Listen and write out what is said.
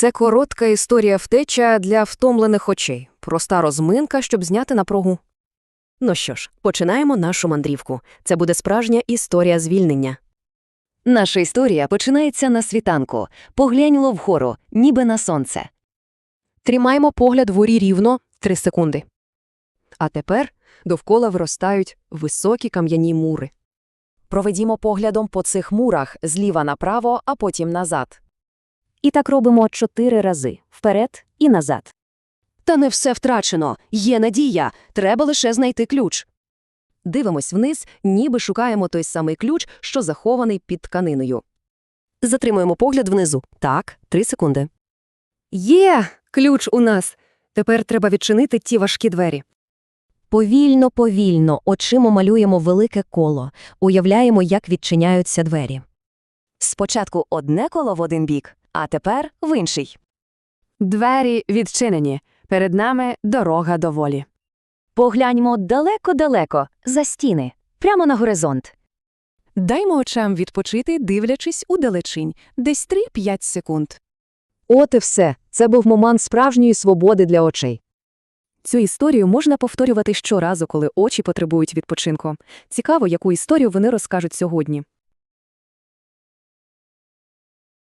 Це коротка історія втеча для втомлених очей. Проста розминка, щоб зняти напругу. Ну що ж, починаємо нашу мандрівку. Це буде справжня історія звільнення. Наша історія починається на світанку. Погляньмо вгору, ніби на сонце. Тримаємо погляд вгорі рівно 3 секунди. А тепер довкола виростають високі кам'яні мури. Проведімо поглядом по цих мурах зліва направо, а потім назад. І так робимо чотири рази вперед і назад. Та не все втрачено. Є надія. Треба лише знайти ключ. Дивимось вниз, ніби шукаємо той самий ключ, що захований під тканиною. Затримуємо погляд внизу. Так, три секунди. Є! Ключ у нас. Тепер треба відчинити ті важкі двері. Повільно, повільно очима малюємо велике коло, уявляємо, як відчиняються двері. Спочатку одне коло в один бік, а тепер в інший. Двері відчинені. Перед нами дорога до волі. Погляньмо далеко-далеко, за стіни, прямо на горизонт. Даймо очам відпочити, дивлячись у далечінь, десь 3-5 секунд. От і все. Це був момент справжньої свободи для очей. Цю історію можна повторювати щоразу, коли очі потребують відпочинку. Цікаво, яку історію вони розкажуть сьогодні.